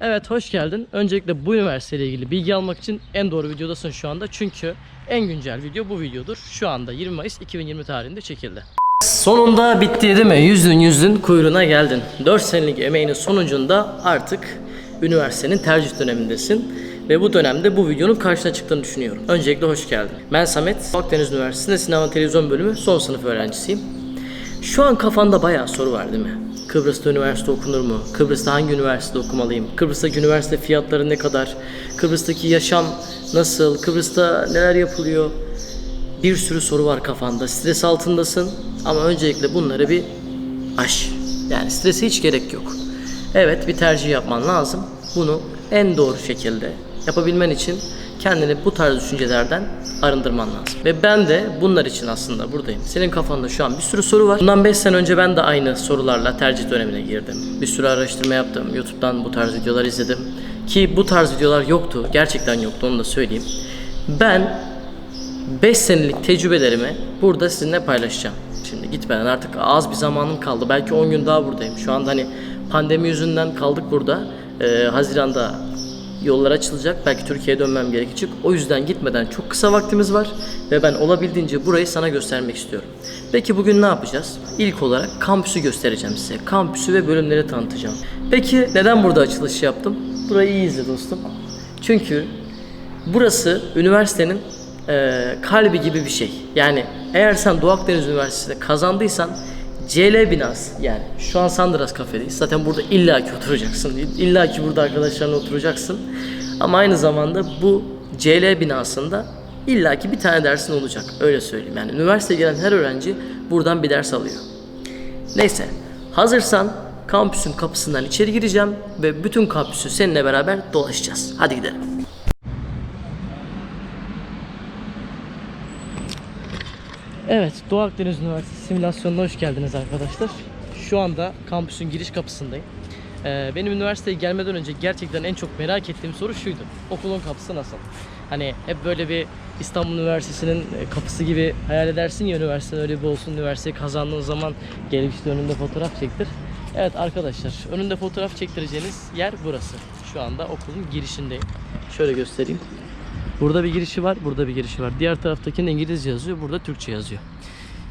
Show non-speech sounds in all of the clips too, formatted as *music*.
Evet hoş geldin. Öncelikle bu üniversiteyle ilgili bilgi almak için en doğru videodasın şu anda. Çünkü en güncel video bu videodur. Şu anda 20 Mayıs 2020 tarihinde çekildi. Sonunda bitti değil mi? Yüzün yüzün kuyruğuna geldin. 4 senelik emeğinin sonucunda artık üniversitenin tercih dönemindesin. Ve bu dönemde bu videonun karşına çıktığını düşünüyorum. Öncelikle hoş geldin. Ben Samet, Akdeniz Üniversitesi'nde sinema televizyon bölümü son sınıf öğrencisiyim. Şu an kafanda bayağı soru var değil mi? Kıbrıs'ta üniversite okunur mu? Kıbrıs'ta hangi üniversite okumalıyım? Kıbrıs'taki üniversite fiyatları ne kadar? Kıbrıs'taki yaşam nasıl? Kıbrıs'ta neler yapılıyor? Bir sürü soru var kafanda. Stres altındasın ama öncelikle bunları bir aş. Yani strese hiç gerek yok. Evet bir tercih yapman lazım. Bunu en doğru şekilde yapabilmen için kendini bu tarz düşüncelerden arındırman lazım. Ve ben de bunlar için aslında buradayım. Senin kafanda şu an bir sürü soru var. Bundan 5 sene önce ben de aynı sorularla tercih dönemine girdim. Bir sürü araştırma yaptım. YouTube'dan bu tarz videolar izledim. Ki bu tarz videolar yoktu. Gerçekten yoktu onu da söyleyeyim. Ben 5 senelik tecrübelerimi burada sizinle paylaşacağım. Şimdi gitmeden artık az bir zamanım kaldı. Belki 10 gün daha buradayım. Şu anda hani pandemi yüzünden kaldık burada. Ee, Haziran'da yollar açılacak. Belki Türkiye'ye dönmem gerekecek. O yüzden gitmeden çok kısa vaktimiz var. Ve ben olabildiğince burayı sana göstermek istiyorum. Peki bugün ne yapacağız? İlk olarak kampüsü göstereceğim size. Kampüsü ve bölümleri tanıtacağım. Peki neden burada açılış yaptım? Burayı iyi izle dostum. Çünkü burası üniversitenin e, kalbi gibi bir şey. Yani eğer sen Doğu Akdeniz Üniversitesi'nde kazandıysan CL binası yani şu an Sandras kafedeyiz. Zaten burada illaki oturacaksın. illaki burada arkadaşlarla oturacaksın. Ama aynı zamanda bu CL binasında illaki bir tane dersin olacak. Öyle söyleyeyim. Yani üniversiteye gelen her öğrenci buradan bir ders alıyor. Neyse. Hazırsan kampüsün kapısından içeri gireceğim ve bütün kampüsü seninle beraber dolaşacağız. Hadi gidelim. Evet, Doğu Akdeniz Üniversitesi simülasyonuna hoş geldiniz arkadaşlar. Şu anda kampüsün giriş kapısındayım. Ee, benim üniversiteye gelmeden önce gerçekten en çok merak ettiğim soru şuydu. Okulun kapısı nasıl? Hani hep böyle bir İstanbul Üniversitesi'nin kapısı gibi hayal edersin ya üniversiteden öyle bir olsun. Üniversiteyi kazandığın zaman gelip işte önünde fotoğraf çektir. Evet arkadaşlar, önünde fotoğraf çektireceğiniz yer burası. Şu anda okulun girişindeyim. Şöyle göstereyim. Burada bir girişi var, burada bir girişi var. Diğer taraftakinde İngilizce yazıyor, burada Türkçe yazıyor.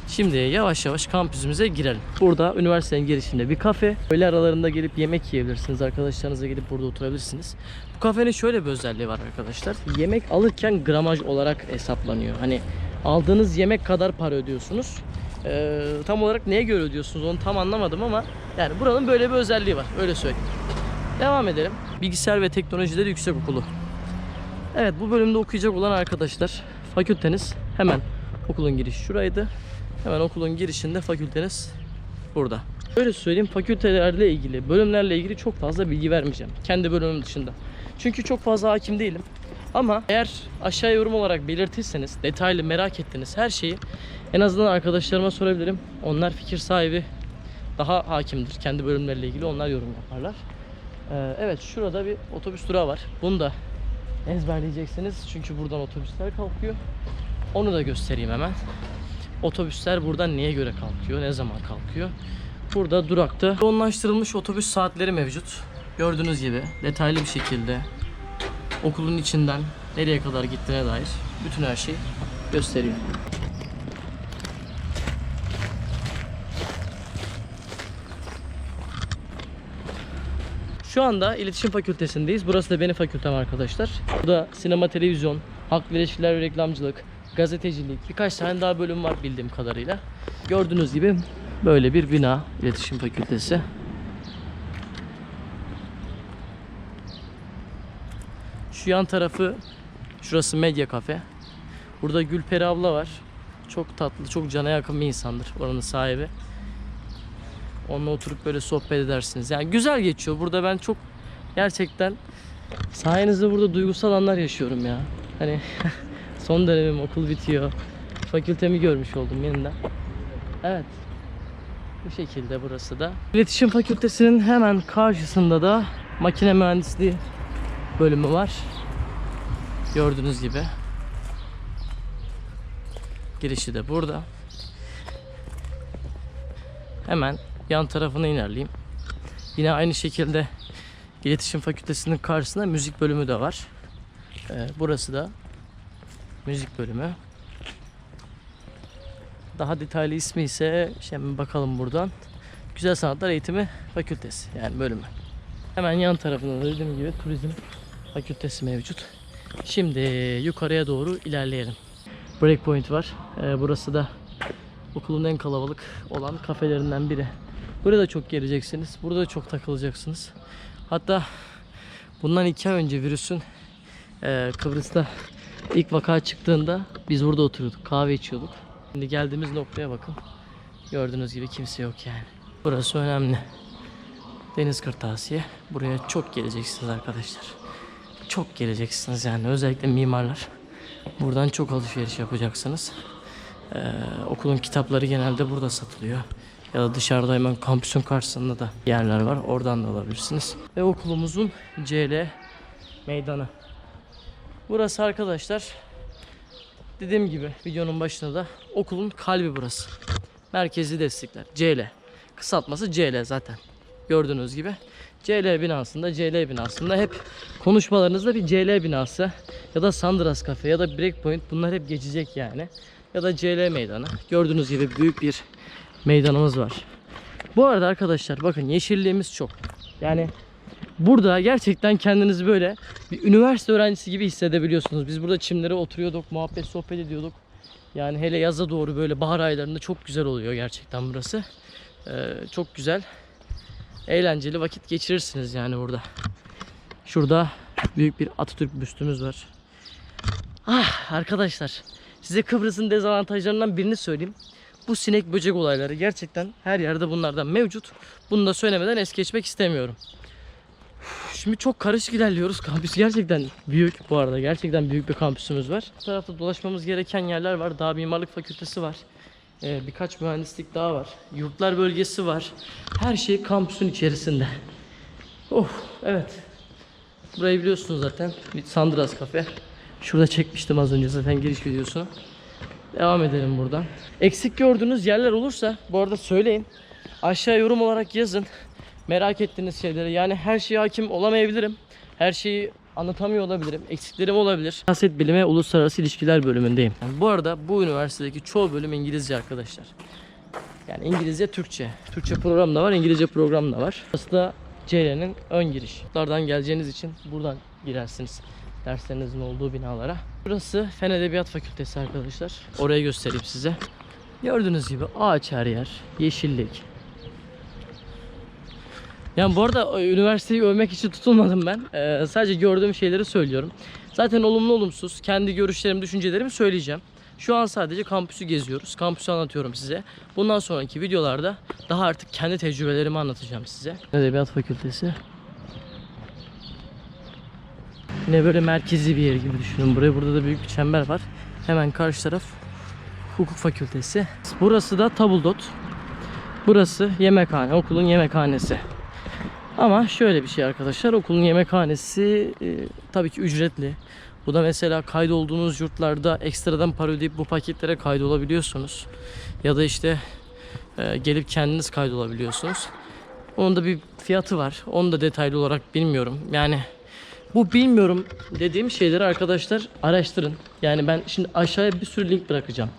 Şimdi yavaş yavaş kampüsümüze girelim. Burada üniversitenin girişinde bir kafe. Öğle aralarında gelip yemek yiyebilirsiniz. Arkadaşlarınızla gelip burada oturabilirsiniz. Bu kafenin şöyle bir özelliği var arkadaşlar. Yemek alırken gramaj olarak hesaplanıyor. Hani aldığınız yemek kadar para ödüyorsunuz. Ee, tam olarak neye göre ödüyorsunuz onu tam anlamadım ama yani buranın böyle bir özelliği var. Öyle söyleyeyim. Devam edelim. Bilgisayar ve Teknolojileri Yüksek Okulu. Evet bu bölümde okuyacak olan arkadaşlar fakülteniz hemen okulun girişi şuraydı. Hemen okulun girişinde fakülteniz burada. Öyle söyleyeyim fakültelerle ilgili, bölümlerle ilgili çok fazla bilgi vermeyeceğim. Kendi bölümüm dışında. Çünkü çok fazla hakim değilim. Ama eğer aşağı yorum olarak belirtirseniz, detaylı merak ettiğiniz her şeyi en azından arkadaşlarıma sorabilirim. Onlar fikir sahibi daha hakimdir. Kendi bölümleriyle ilgili onlar yorum yaparlar. Ee, evet şurada bir otobüs durağı var. Bunu da ezberleyeceksiniz. Çünkü buradan otobüsler kalkıyor. Onu da göstereyim hemen. Otobüsler buradan neye göre kalkıyor, ne zaman kalkıyor? Burada durakta yoğunlaştırılmış otobüs saatleri mevcut. Gördüğünüz gibi detaylı bir şekilde okulun içinden nereye kadar gittiğine dair bütün her şeyi gösteriyor. Şu anda iletişim fakültesindeyiz. Burası da benim fakültem arkadaşlar. Burada sinema, televizyon, halk ve ilişkiler ve reklamcılık, gazetecilik, birkaç tane daha bölüm var bildiğim kadarıyla. Gördüğünüz gibi böyle bir bina iletişim fakültesi. Şu yan tarafı şurası medya kafe. Burada Gülperi abla var. Çok tatlı, çok cana yakın bir insandır oranın sahibi. Onunla oturup böyle sohbet edersiniz. Yani güzel geçiyor. Burada ben çok gerçekten sayenizde burada duygusal anlar yaşıyorum ya. Hani *laughs* son dönemim okul bitiyor. Fakültemi görmüş oldum yeniden. Evet. Bu şekilde burası da. İletişim Fakültesinin hemen karşısında da makine mühendisliği bölümü var. Gördüğünüz gibi. Girişi de burada. Hemen yan tarafına inerleyeyim. Yine aynı şekilde İletişim Fakültesinin karşısında müzik bölümü de var. Ee, burası da müzik bölümü. Daha detaylı ismi ise şimdi bakalım buradan. Güzel Sanatlar Eğitimi Fakültesi yani bölümü. Hemen yan tarafında da dediğim gibi turizm fakültesi mevcut. Şimdi yukarıya doğru ilerleyelim. Breakpoint var. Ee, burası da okulun en kalabalık olan kafelerinden biri. Burada da çok geleceksiniz. Burada da çok takılacaksınız. Hatta bundan iki ay önce virüsün e, Kıbrıs'ta ilk vaka çıktığında biz burada oturuyorduk. Kahve içiyorduk. Şimdi geldiğimiz noktaya bakın. Gördüğünüz gibi kimse yok yani. Burası önemli. Deniz Kırtasiye. Buraya çok geleceksiniz arkadaşlar. Çok geleceksiniz yani özellikle mimarlar. Buradan çok alışveriş yapacaksınız. Ee, okulun kitapları genelde burada satılıyor. Ya da dışarıda hemen kampüsün karşısında da yerler var. Oradan da alabilirsiniz. Ve okulumuzun CL meydanı. Burası arkadaşlar dediğim gibi videonun başında da okulun kalbi burası. Merkezi destekler. CL. Kısaltması CL zaten. Gördüğünüz gibi. CL binasında, CL binasında hep konuşmalarınızda bir CL binası ya da Sandras Cafe ya da Breakpoint bunlar hep geçecek yani. Ya da CL meydanı. Gördüğünüz gibi büyük bir meydanımız var. Bu arada arkadaşlar bakın yeşilliğimiz çok. Yani burada gerçekten kendinizi böyle bir üniversite öğrencisi gibi hissedebiliyorsunuz. Biz burada çimlere oturuyorduk, muhabbet sohbet ediyorduk. Yani hele yaza doğru böyle bahar aylarında çok güzel oluyor gerçekten burası. Ee, çok güzel. Eğlenceli vakit geçirirsiniz yani burada. Şurada büyük bir Atatürk büstümüz var. Ah arkadaşlar size Kıbrıs'ın dezavantajlarından birini söyleyeyim. Bu sinek böcek olayları gerçekten her yerde bunlardan mevcut. Bunu da söylemeden es geçmek istemiyorum. Şimdi çok karışık ilerliyoruz. *laughs* Kampüs gerçekten büyük bu arada. Gerçekten büyük bir kampüsümüz var. Bu tarafta dolaşmamız gereken yerler var. Daha mimarlık fakültesi var. Ee, birkaç mühendislik daha var. Yurtlar bölgesi var. Her şey kampüsün içerisinde. Oh evet. Burayı biliyorsunuz zaten. Bir Sandras kafe. Şurada çekmiştim az önce zaten giriş videosunu. Devam edelim buradan. Eksik gördüğünüz yerler olursa bu arada söyleyin. Aşağı yorum olarak yazın. Merak ettiğiniz şeyleri. Yani her şeye hakim olamayabilirim. Her şeyi anlatamıyor olabilirim. Eksiklerim olabilir. Siyaset bilimi uluslararası ilişkiler bölümündeyim. Yani bu arada bu üniversitedeki çoğu bölüm İngilizce arkadaşlar. Yani İngilizce, Türkçe. Türkçe program da var, İngilizce program da var. Burası da CL'nin ön giriş. Buradan geleceğiniz için buradan girersiniz derslerinizin olduğu binalara. Burası Fen Edebiyat Fakültesi arkadaşlar. Orayı göstereyim size. Gördüğünüz gibi ağaç her yer, yeşillik. Yani bu arada e, üniversiteyi övmek için tutulmadım ben. Ee, sadece gördüğüm şeyleri söylüyorum. Zaten olumlu olumsuz kendi görüşlerimi, düşüncelerimi söyleyeceğim. Şu an sadece kampüsü geziyoruz. Kampüsü anlatıyorum size. Bundan sonraki videolarda daha artık kendi tecrübelerimi anlatacağım size. Edebiyat Fakültesi. Yine böyle merkezi bir yer gibi düşünün. Buraya burada da büyük bir çember var. Hemen karşı taraf Hukuk Fakültesi. Burası da Tabuldot. Burası yemekhane, okulun yemekhanesi. Ama şöyle bir şey arkadaşlar, okulun yemekhanesi e, tabii ki ücretli. Bu da mesela kaydolduğunuz yurtlarda ekstradan para ödeyip bu paketlere kaydolabiliyorsunuz. Ya da işte e, gelip kendiniz kaydolabiliyorsunuz. Onun da bir fiyatı var. Onu da detaylı olarak bilmiyorum. Yani bu bilmiyorum dediğim şeyleri arkadaşlar araştırın. Yani ben şimdi aşağıya bir sürü link bırakacağım.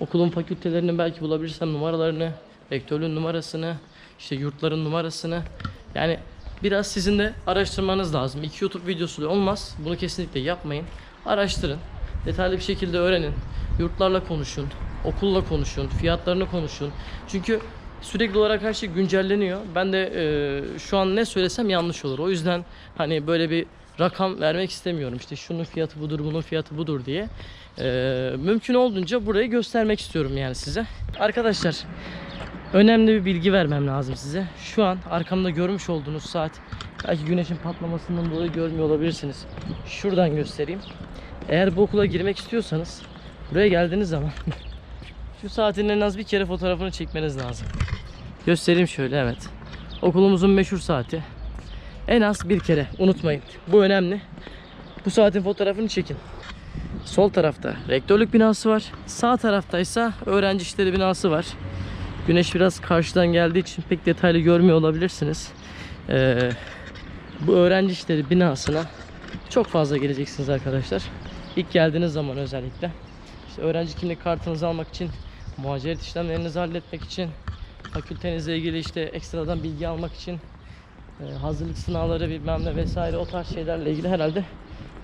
Okulun fakültelerini belki bulabilirsem numaralarını, rektörlüğün numarasını, işte yurtların numarasını. Yani biraz sizin de araştırmanız lazım. İki YouTube videosu da olmaz. Bunu kesinlikle yapmayın. Araştırın. Detaylı bir şekilde öğrenin. Yurtlarla konuşun. Okulla konuşun. Fiyatlarını konuşun. Çünkü sürekli olarak her şey güncelleniyor. Ben de e, şu an ne söylesem yanlış olur. O yüzden hani böyle bir rakam vermek istemiyorum. İşte şunun fiyatı budur, bunun fiyatı budur diye. E, mümkün olduğunca burayı göstermek istiyorum yani size. Arkadaşlar önemli bir bilgi vermem lazım size. Şu an arkamda görmüş olduğunuz saat belki güneşin patlamasından dolayı görmüyor olabilirsiniz. Şuradan göstereyim. Eğer bu okula girmek istiyorsanız buraya geldiğiniz zaman *laughs* şu saatin en az bir kere fotoğrafını çekmeniz lazım. Göstereyim şöyle evet. Okulumuzun meşhur saati. En az bir kere unutmayın. Bu önemli. Bu saatin fotoğrafını çekin. Sol tarafta rektörlük binası var. Sağ tarafta ise öğrenci işleri binası var. Güneş biraz karşıdan geldiği için pek detaylı görmüyor olabilirsiniz. Ee, bu öğrenci işleri binasına çok fazla geleceksiniz arkadaşlar. İlk geldiğiniz zaman özellikle. İşte öğrenci kimlik kartınızı almak için, muhaciret işlemlerinizi halletmek için, fakültenizle ilgili işte ekstradan bilgi almak için, e, hazırlık sınavları bilmem ne vesaire o tarz şeylerle ilgili herhalde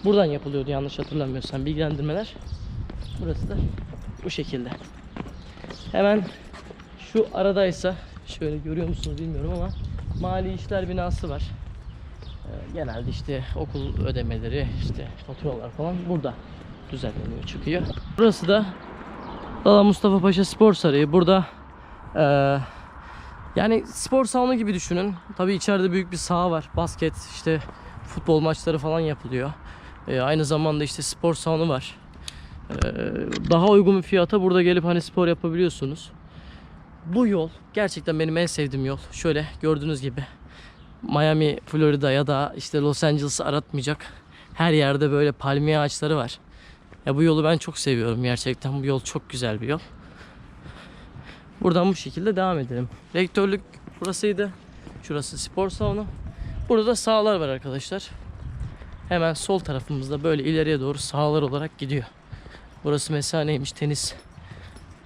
buradan yapılıyordu yanlış hatırlamıyorsam bilgilendirmeler. Burası da bu şekilde. Hemen şu aradaysa şöyle görüyor musunuz bilmiyorum ama mali işler binası var. Ee, genelde işte okul ödemeleri, işte faturalar falan burada düzenleniyor, çıkıyor. Burası da Lala Mustafa Paşa Spor Sarayı. Burada eee, yani spor salonu gibi düşünün. Tabii içeride büyük bir saha var. Basket, işte futbol maçları falan yapılıyor. Ee, aynı zamanda işte spor salonu var. Ee, daha uygun bir fiyata burada gelip hani spor yapabiliyorsunuz. Bu yol gerçekten benim en sevdiğim yol. Şöyle gördüğünüz gibi Miami, Florida ya da işte Los Angeles'ı aratmayacak. Her yerde böyle palmiye ağaçları var. Ya bu yolu ben çok seviyorum gerçekten. Bu yol çok güzel bir yol. Buradan bu şekilde devam edelim. Rektörlük burasıydı. Şurası spor salonu. Burada da sahalar var arkadaşlar. Hemen sol tarafımızda böyle ileriye doğru sahalar olarak gidiyor. Burası mesela neymiş? Tenis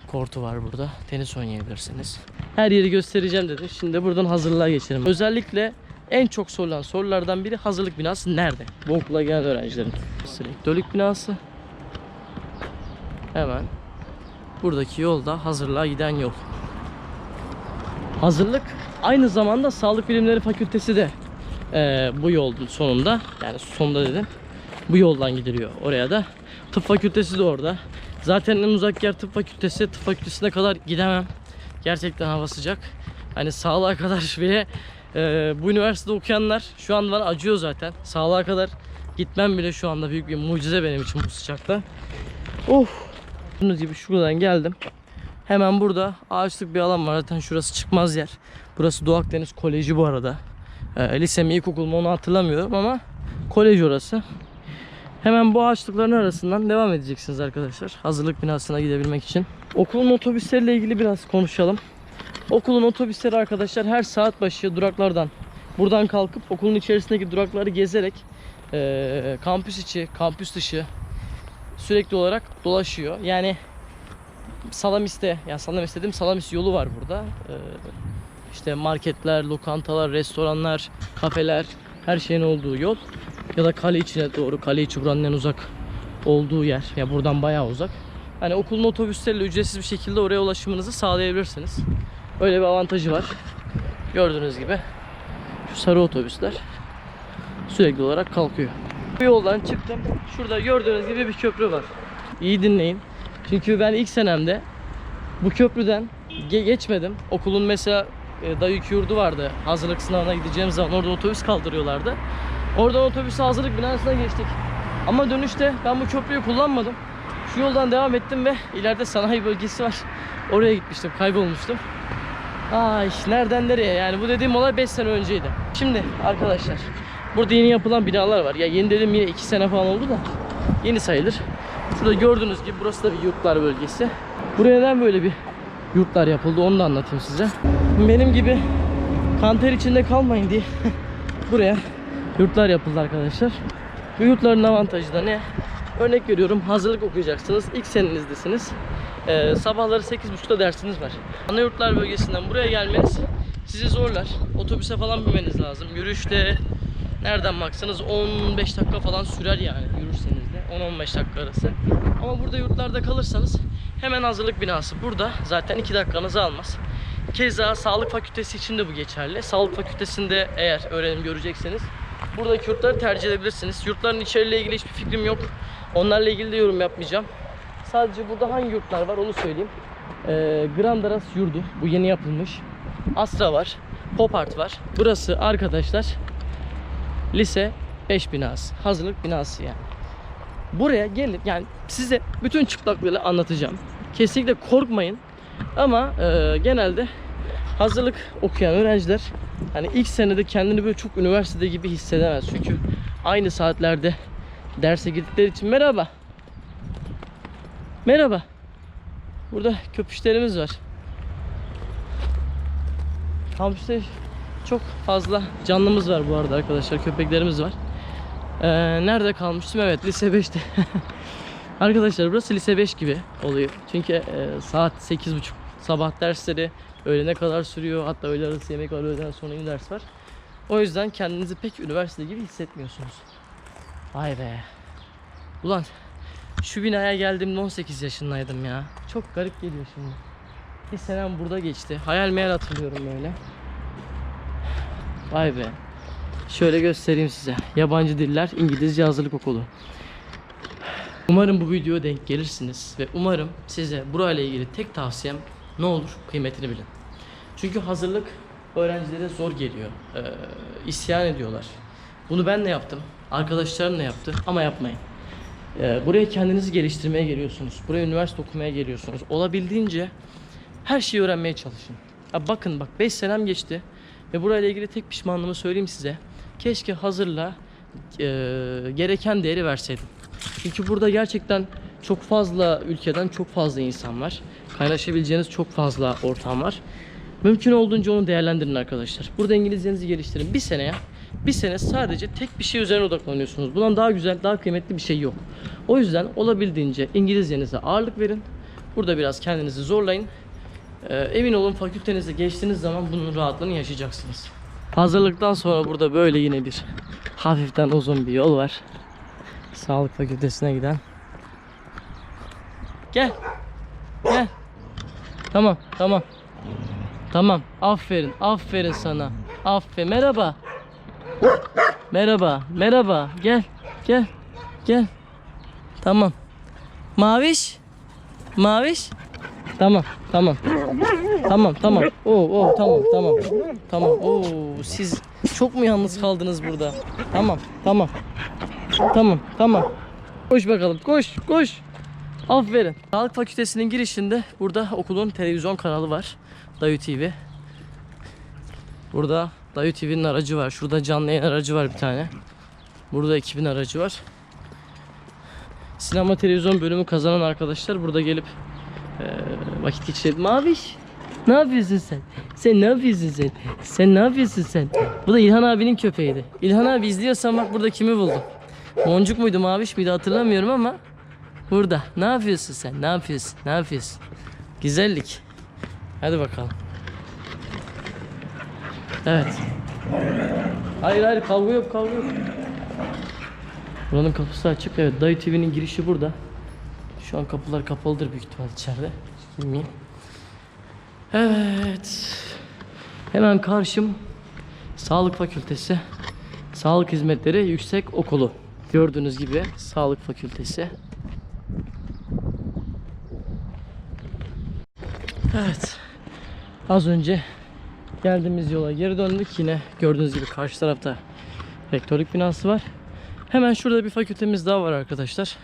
kortu var burada. Tenis oynayabilirsiniz. Her yeri göstereceğim dedim. Şimdi buradan hazırlığa geçelim. Özellikle en çok sorulan sorulardan biri hazırlık binası nerede? Bu okula gelen öğrencilerin. Rektörlük binası. Hemen buradaki yolda hazırlığa giden yol. Hazırlık aynı zamanda Sağlık Bilimleri Fakültesi de eee, bu yolun sonunda yani sonunda dedim bu yoldan gidiliyor oraya da. Tıp fakültesi de orada. Zaten en uzak yer tıp fakültesi. Tıp fakültesine kadar gidemem. Gerçekten hava sıcak. Hani sağlığa kadar *laughs* bile eee, bu üniversitede okuyanlar şu an bana acıyor zaten. Sağlığa kadar gitmem bile şu anda büyük bir mucize benim için bu sıcakta. Of. Gördüğünüz gibi şuradan geldim. Hemen burada ağaçlık bir alan var. Zaten şurası çıkmaz yer. Burası Doğu Akdeniz Koleji bu arada. Ee, lise mi ilkokul mu onu hatırlamıyorum ama kolej orası. Hemen bu ağaçlıkların arasından devam edeceksiniz arkadaşlar. Hazırlık binasına gidebilmek için. Okulun otobüsleriyle ilgili biraz konuşalım. Okulun otobüsleri arkadaşlar her saat başı duraklardan buradan kalkıp okulun içerisindeki durakları gezerek eee, kampüs içi, kampüs dışı sürekli olarak dolaşıyor. Yani Salamis'te, yani Salamis dedim Salamis yolu var burada. Ee, işte marketler, lokantalar, restoranlar, kafeler, her şeyin olduğu yol. Ya da kale içine doğru, kale içi buranın en uzak olduğu yer. Ya buradan bayağı uzak. Hani okulun otobüsleriyle ücretsiz bir şekilde oraya ulaşımınızı sağlayabilirsiniz. Öyle bir avantajı var. Gördüğünüz gibi şu sarı otobüsler sürekli olarak kalkıyor. Bu yoldan çıktım. Şurada gördüğünüz gibi bir köprü var. İyi dinleyin. Çünkü ben ilk senemde bu köprüden ge- geçmedim. Okulun mesela e, dayık yurdu vardı. Hazırlık sınavına gideceğim zaman orada otobüs kaldırıyorlardı. Oradan otobüse hazırlık binasına geçtik. Ama dönüşte ben bu köprüyü kullanmadım. Şu yoldan devam ettim ve ileride sanayi bölgesi var. Oraya gitmiştim, kaybolmuştum. Ay nereden nereye yani bu dediğim olay 5 sene önceydi. Şimdi arkadaşlar burada yeni yapılan binalar var. Ya yeni dedim yine 2 sene falan oldu da yeni sayılır. Şurada gördüğünüz gibi burası da bir yurtlar bölgesi. Buraya neden böyle bir yurtlar yapıldı onu da anlatayım size. Benim gibi kanter içinde kalmayın diye *laughs* buraya yurtlar yapıldı arkadaşlar. Bu yurtların avantajı da ne? Örnek veriyorum hazırlık okuyacaksınız. İlk senenizdesiniz. Ee, sabahları 8.30'da dersiniz var. Ana yurtlar bölgesinden buraya gelmeniz sizi zorlar. Otobüse falan binmeniz lazım. Yürüyüşte nereden baksanız 15 dakika falan sürer yani yürürseniz de 10-15 dakika arası. Ama burada yurtlarda kalırsanız hemen hazırlık binası burada. Zaten 2 dakikanızı almaz. Keza sağlık fakültesi için de bu geçerli. Sağlık fakültesinde eğer öğrenim görecekseniz buradaki yurtları tercih edebilirsiniz. Yurtların içeriğiyle ilgili hiçbir fikrim yok. Onlarla ilgili de yorum yapmayacağım. Sadece burada hangi yurtlar var onu söyleyeyim. Ee, Grandaras yurdu. Bu yeni yapılmış. Astra var. Pop Art var. Burası arkadaşlar lise 5 binası. Hazırlık binası yani. Buraya gelip yani size bütün çıplaklığıyla anlatacağım. Kesinlikle korkmayın. Ama e, genelde hazırlık okuyan öğrenciler hani ilk senede kendini böyle çok üniversitede gibi hissedemez. Çünkü aynı saatlerde derse girdikleri için merhaba. Merhaba. Burada köpüşlerimiz var. Kampüste çok fazla canlımız var bu arada arkadaşlar. Köpeklerimiz var. Ee, nerede kalmıştım? Evet lise 5'te. *laughs* arkadaşlar burası lise 5 gibi oluyor. Çünkü e, saat 8.30 sabah dersleri öğlene kadar sürüyor. Hatta öğle arası yemek var, öğleden sonra yine ders var. O yüzden kendinizi pek üniversite gibi hissetmiyorsunuz. Vay be. Ulan şu binaya geldiğimde 18 yaşındaydım ya. Çok garip geliyor şimdi. Bir senem burada geçti. Hayal meyal hatırlıyorum böyle. Vay be. Şöyle göstereyim size. Yabancı diller İngilizce hazırlık okulu. Umarım bu videoya denk gelirsiniz ve umarım size burayla ilgili tek tavsiyem ne olur kıymetini bilin. Çünkü hazırlık öğrencilere zor geliyor. Ee, isyan ediyorlar. Bunu ben de yaptım. Arkadaşlarım da yaptı ama yapmayın. Ee, buraya kendinizi geliştirmeye geliyorsunuz. Buraya üniversite okumaya geliyorsunuz. Olabildiğince her şeyi öğrenmeye çalışın. Ya bakın bak 5 senem geçti ve burayla ilgili tek pişmanlığımı söyleyeyim size. Keşke hazırla e, gereken değeri verseydim. Çünkü burada gerçekten çok fazla ülkeden çok fazla insan var. Kaynaşabileceğiniz çok fazla ortam var. Mümkün olduğunca onu değerlendirin arkadaşlar. Burada İngilizcenizi geliştirin. Bir seneye bir sene sadece tek bir şey üzerine odaklanıyorsunuz. Bundan daha güzel, daha kıymetli bir şey yok. O yüzden olabildiğince İngilizcenize ağırlık verin. Burada biraz kendinizi zorlayın. Ee, emin olun fakültenize geçtiğiniz zaman bunun rahatlığını yaşayacaksınız. Hazırlıktan sonra burada böyle yine bir hafiften uzun bir yol var. Sağlık fakültesine giden. Gel. Gel. Tamam, tamam. Tamam. Aferin. Aferin sana. Aferin. Merhaba. Merhaba. Merhaba. Gel. Gel. Gel. Tamam. Maviş. Maviş. Tamam. Tamam. Tamam. Tamam. Oo, oo, tamam. Tamam. Tamam. Oo, siz çok mu yalnız kaldınız burada? Tamam. Tamam. Tamam. Tamam. Koş bakalım. Koş. Koş. Aferin. Sağlık Fakültesinin girişinde burada okulun televizyon kanalı var. Dayu TV. Burada Dayu TV'nin aracı var. Şurada canlı yayın aracı var bir tane. Burada ekibin aracı var. Sinema televizyon bölümü kazanan arkadaşlar burada gelip vakit geçirebilir. Maviş ne yapıyorsun sen? Sen ne yapıyorsun sen? Sen ne yapıyorsun sen? Bu da İlhan abinin köpeğiydi. İlhan abi izliyorsan bak burada kimi buldum. Boncuk muydu maviş miydi hatırlamıyorum ama burada. Ne yapıyorsun sen? Ne yapıyorsun? Ne yapıyorsun? Güzellik. Hadi bakalım. Evet. Hayır hayır kavga yok kavga yok. Buranın kapısı açık. Evet Dayı TV'nin girişi burada. Şu an kapılar kapalıdır büyük ihtimal içeride. Bilmeyeyim. Evet. Hemen karşım Sağlık Fakültesi. Sağlık Hizmetleri Yüksek Okulu. Gördüğünüz gibi Sağlık Fakültesi. Evet. Az önce geldiğimiz yola geri döndük. Yine gördüğünüz gibi karşı tarafta rektörlük binası var. Hemen şurada bir fakültemiz daha var arkadaşlar.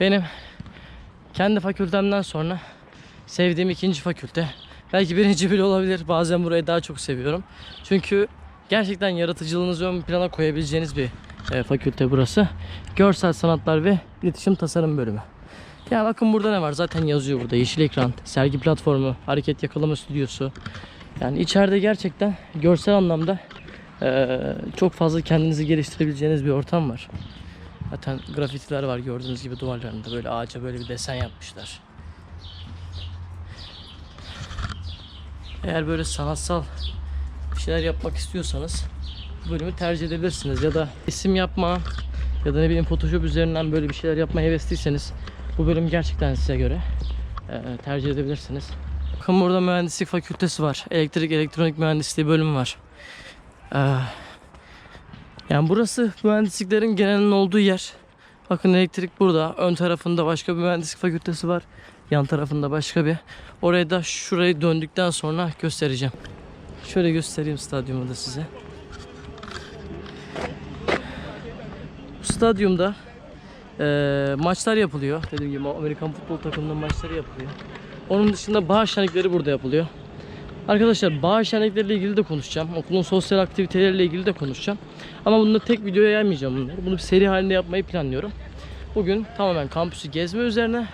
Benim kendi fakültemden sonra sevdiğim ikinci fakülte. Belki birinci bile olabilir. Bazen burayı daha çok seviyorum. Çünkü gerçekten yaratıcılığınızı ön plana koyabileceğiniz bir e, fakülte burası. Görsel sanatlar ve iletişim tasarım bölümü. Ya bakın burada ne var? Zaten yazıyor burada. Yeşil ekran, sergi platformu, hareket yakalama stüdyosu. Yani içeride gerçekten görsel anlamda eee, çok fazla kendinizi geliştirebileceğiniz bir ortam var. Zaten grafitiler var gördüğünüz gibi duvarlarında böyle ağaca böyle bir desen yapmışlar. Eğer böyle sanatsal bir şeyler yapmak istiyorsanız bu bölümü tercih edebilirsiniz ya da isim yapma ya da ne bileyim Photoshop üzerinden böyle bir şeyler yapmaya hevesliyseniz bu bölüm gerçekten size göre eee, tercih edebilirsiniz. Bakın burada mühendislik fakültesi var. Elektrik elektronik mühendisliği bölümü var. Ee, yani burası mühendisliklerin genelinin olduğu yer. Bakın elektrik burada. Ön tarafında başka bir mühendislik fakültesi var. Yan tarafında başka bir. Oraya da şurayı döndükten sonra göstereceğim. Şöyle göstereyim stadyumu da size. Bu stadyumda eee, maçlar yapılıyor. Dediğim gibi Amerikan futbol takımının maçları yapılıyor. Onun dışında bahar şenlikleri burada yapılıyor. Arkadaşlar bahar şenlikleriyle ilgili de konuşacağım. Okulun sosyal aktiviteleriyle ilgili de konuşacağım. Ama bunu tek videoya yaymayacağım bunları. Bunu bir seri halinde yapmayı planlıyorum. Bugün tamamen kampüsü gezme üzerine.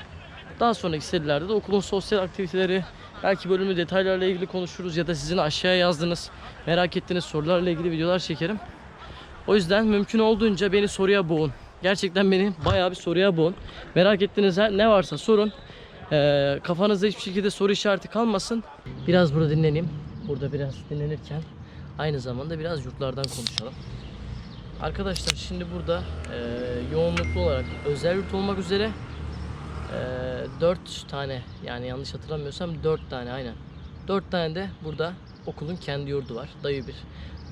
Daha sonraki serilerde de okulun sosyal aktiviteleri Belki bölümü detaylarla ilgili konuşuruz ya da sizin aşağıya yazdığınız, merak ettiğiniz sorularla ilgili videolar çekerim. O yüzden mümkün olduğunca beni soruya boğun. Gerçekten beni bayağı bir soruya boğun. Merak ettiğiniz her ne varsa sorun. Ee, kafanızda hiçbir şekilde soru işareti kalmasın. Biraz burada dinleneyim. Burada biraz dinlenirken aynı zamanda biraz yurtlardan konuşalım. Arkadaşlar şimdi burada e, yoğunluklu olarak özel yurt olmak üzere 4 tane yani yanlış hatırlamıyorsam 4 tane aynen. 4 tane de burada okulun kendi yurdu var. Dayı 1,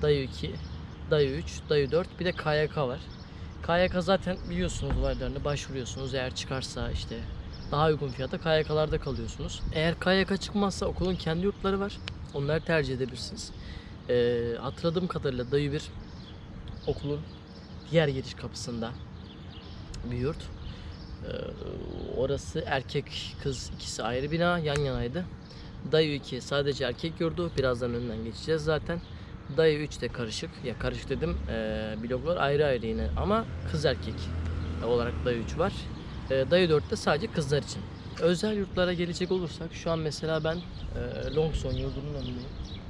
Dayı 2, Dayı 3, Dayı 4 bir de KYK var. KYK zaten biliyorsunuz varlarını başvuruyorsunuz eğer çıkarsa işte daha uygun fiyata KYK'larda kalıyorsunuz. Eğer KYK çıkmazsa okulun kendi yurtları var. Onları tercih edebilirsiniz. Ee, hatırladığım kadarıyla Dayı 1 okulun diğer giriş kapısında bir yurt. Ee, orası erkek kız ikisi ayrı bina yan yanaydı. Dayı 2 sadece erkek yurdu. Birazdan önünden geçeceğiz zaten. Dayı 3 de karışık. Ya karışık dedim ee, bloklar ayrı ayrı yine ama kız erkek olarak Dayı 3 var. Ee, Dayı 4 de sadece kızlar için. Özel yurtlara gelecek olursak şu an mesela ben e, Longson yurdunun önündeyim.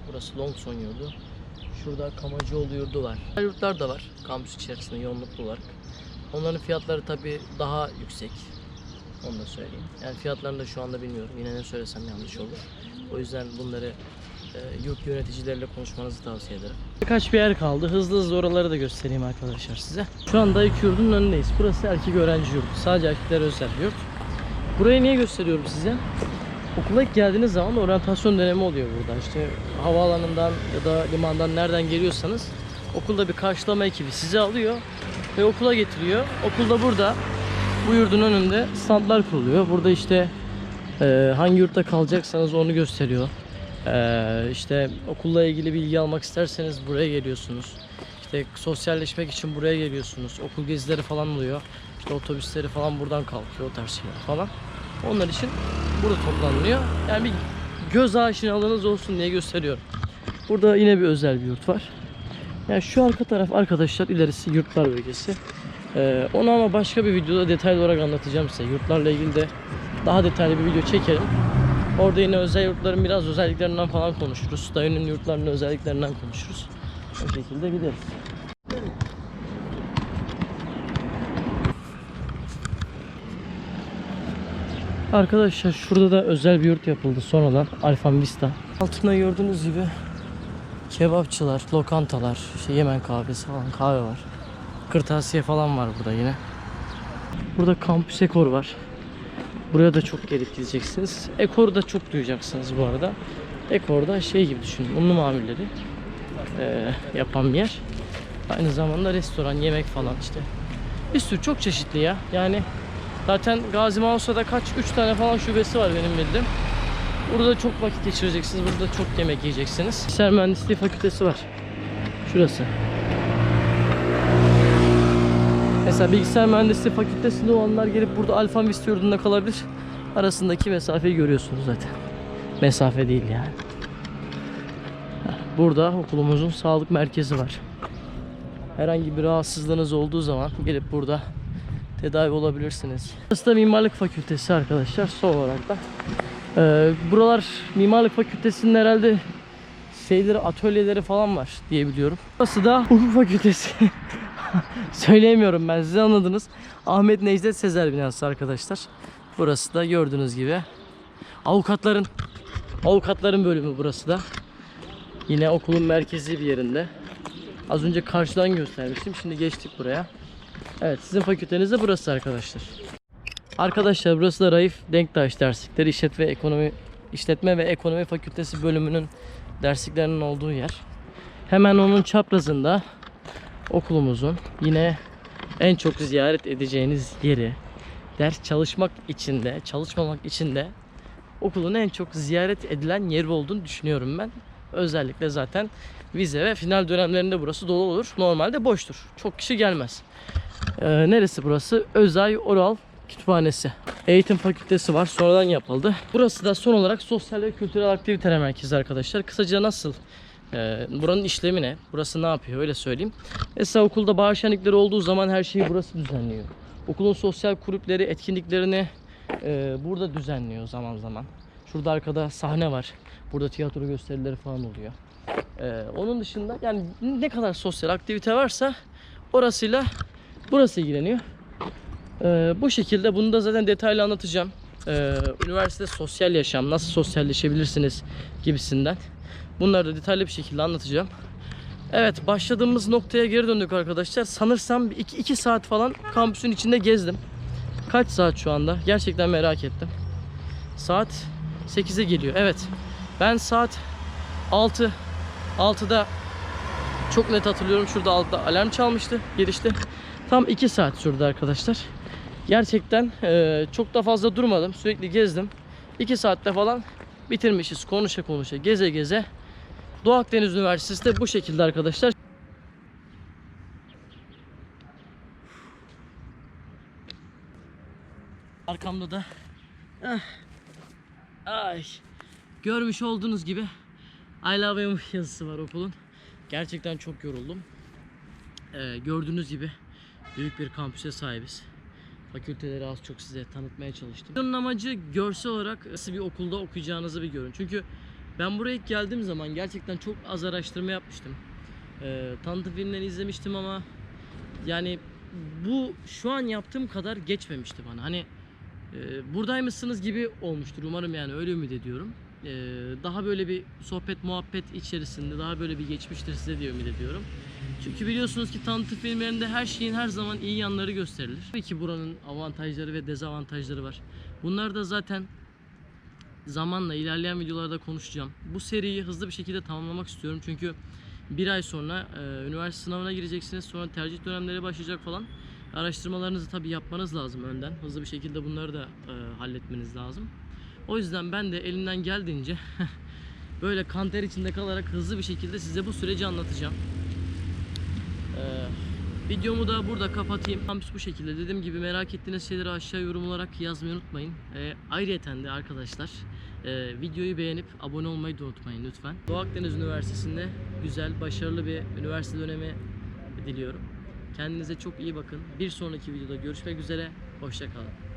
Burası Longson yurdu. Şurada Kamacıoğlu yurdu var. Yurtlar da var kampüs içerisinde yoğunluklu olarak. Onların fiyatları tabi daha yüksek. Onu da söyleyeyim. Yani fiyatlarını da şu anda bilmiyorum. Yine ne söylesem yanlış olur. O yüzden bunları e, yurt yöneticileriyle konuşmanızı tavsiye ederim. Birkaç bir yer kaldı. Hızlı hızlı oraları da göstereyim arkadaşlar size. Şu anda iki yurdun önündeyiz. Burası erkek öğrenci yurdu. Sadece erkekler özel yurt. Burayı niye gösteriyorum size? Okula ilk geldiğiniz zaman oryantasyon dönemi oluyor burada. İşte havaalanından ya da limandan nereden geliyorsanız okulda bir karşılama ekibi sizi alıyor ve okula getiriyor. Okulda burada bu yurdun önünde standlar kuruluyor. Burada işte e, hangi yurtta kalacaksanız onu gösteriyor. E, işte okulla ilgili bilgi almak isterseniz buraya geliyorsunuz. İşte sosyalleşmek için buraya geliyorsunuz. Okul gezileri falan oluyor. İşte otobüsleri falan buradan kalkıyor o tarz falan. Onlar için burada toplanılıyor. Yani bir göz aşinalığınız olsun diye gösteriyorum. Burada yine bir özel bir yurt var. Yani şu arka taraf arkadaşlar ilerisi yurtlar bölgesi. Ee, onu ama başka bir videoda detaylı olarak anlatacağım size. Yurtlarla ilgili de daha detaylı bir video çekerim. Orada yine özel yurtların biraz özelliklerinden falan konuşuruz. Dayının yurtlarının özelliklerinden konuşuruz. O şekilde gideriz. Arkadaşlar şurada da özel bir yurt yapıldı sonradan Alfam Vista. Altında gördüğünüz gibi kebapçılar, lokantalar, işte Yemen kahvesi falan kahve var. Kırtasiye falan var burada yine. Burada kampüs ekor var. Buraya da çok gelip gideceksiniz. Ekor'u da çok duyacaksınız bu arada. Ekor'da şey gibi düşünün. Unlu mamulleri eee, yapan bir yer. Aynı zamanda restoran, yemek falan işte. Bir sürü çok çeşitli ya. Yani zaten Gazi Mausa'da kaç? 3 tane falan şubesi var benim bildiğim. Burada çok vakit geçireceksiniz. Burada çok yemek yiyeceksiniz. Bilgisayar Mühendisliği Fakültesi var. Şurası. Mesela bilgisayar mühendisliği fakültesinde olanlar gelip burada Alfa Vista yurdunda kalabilir. Arasındaki mesafeyi görüyorsunuz zaten. Mesafe değil yani. Burada okulumuzun sağlık merkezi var. Herhangi bir rahatsızlığınız olduğu zaman gelip burada tedavi olabilirsiniz. Burası da mimarlık fakültesi arkadaşlar. Son olarak da. Ee, buralar mimarlık fakültesinin herhalde şeyleri, atölyeleri falan var diye biliyorum. Burası da hukuk fakültesi. *laughs* Söyleyemiyorum ben size anladınız. Ahmet Necdet Sezer binası arkadaşlar. Burası da gördüğünüz gibi avukatların avukatların bölümü burası da. Yine okulun merkezi bir yerinde. Az önce karşıdan göstermiştim. Şimdi geçtik buraya. Evet sizin fakülteniz de burası arkadaşlar. Arkadaşlar burası da Raif Denktaş derslikleri işletme ve ekonomi işletme ve ekonomi fakültesi bölümünün dersliklerinin olduğu yer. Hemen onun çaprazında okulumuzun yine en çok ziyaret edeceğiniz yeri ders çalışmak için de çalışmamak için de okulun en çok ziyaret edilen yeri olduğunu düşünüyorum ben. Özellikle zaten vize ve final dönemlerinde burası dolu olur. Normalde boştur. Çok kişi gelmez. Ee, neresi burası? Özay Oral Kütüphanesi. Eğitim fakültesi var. Sonradan yapıldı. Burası da son olarak sosyal ve kültürel aktiviteler merkezi arkadaşlar. Kısaca nasıl ee, buranın işlemi ne? Burası ne yapıyor? Öyle söyleyeyim. Mesela okulda bahar şenlikleri olduğu zaman her şeyi burası düzenliyor. Okulun sosyal kulüpleri etkinliklerini e, burada düzenliyor zaman zaman. Şurada arkada sahne var. Burada tiyatro gösterileri falan oluyor. Ee, onun dışında yani ne kadar sosyal aktivite varsa orasıyla burası ilgileniyor. Ee, bu şekilde bunu da zaten detaylı anlatacağım. Ee, üniversite sosyal yaşam, nasıl sosyalleşebilirsiniz gibisinden. Bunları da detaylı bir şekilde anlatacağım. Evet başladığımız noktaya geri döndük arkadaşlar. Sanırsam 2 saat falan kampüsün içinde gezdim. Kaç saat şu anda? Gerçekten merak ettim. Saat 8'e geliyor. Evet. Ben saat 6 6'da çok net hatırlıyorum. Şurada altta alarm çalmıştı girişte. Tam 2 saat sürdü arkadaşlar. Gerçekten eee, çok da fazla durmadım. Sürekli gezdim. 2 saatte falan bitirmişiz. Konuşa konuşa, geze geze. Doğu Akdeniz Üniversitesi de bu şekilde arkadaşlar. Arkamda da ah, ay görmüş olduğunuz gibi I love you yazısı var okulun. Gerçekten çok yoruldum. Ee, gördüğünüz gibi büyük bir kampüse sahibiz. Fakülteleri az çok size tanıtmaya çalıştım. Bunun amacı görsel olarak nasıl bir okulda okuyacağınızı bir görün. Çünkü ben buraya ilk geldiğim zaman gerçekten çok az araştırma yapmıştım. Ee, tanıtım filmlerini izlemiştim ama yani bu şu an yaptığım kadar geçmemişti bana. Hani e, buradaymışsınız gibi olmuştur umarım yani öyle ümit ediyorum. Ee, daha böyle bir sohbet muhabbet içerisinde daha böyle bir geçmiştir size diye ümit ediyorum. Çünkü biliyorsunuz ki tanıtım filmlerinde her şeyin her zaman iyi yanları gösterilir. Tabii ki buranın avantajları ve dezavantajları var. Bunlar da zaten zamanla ilerleyen videolarda konuşacağım. Bu seriyi hızlı bir şekilde tamamlamak istiyorum. Çünkü bir ay sonra e, üniversite sınavına gireceksiniz. Sonra tercih dönemleri başlayacak falan. Araştırmalarınızı tabii yapmanız lazım önden. Hızlı bir şekilde bunları da e, halletmeniz lazım. O yüzden ben de elimden geldiğince *laughs* böyle kan ter içinde kalarak hızlı bir şekilde size bu süreci anlatacağım. Ee, videomu da burada kapatayım. Kampüs bu şekilde. Dediğim gibi merak ettiğiniz şeyleri aşağı yorum olarak yazmayı unutmayın. Ee, ayrıyeten de arkadaşlar e, videoyu beğenip abone olmayı da unutmayın lütfen. Doğu Akdeniz Üniversitesi'nde güzel, başarılı bir üniversite dönemi diliyorum. Kendinize çok iyi bakın. Bir sonraki videoda görüşmek üzere. Hoşçakalın.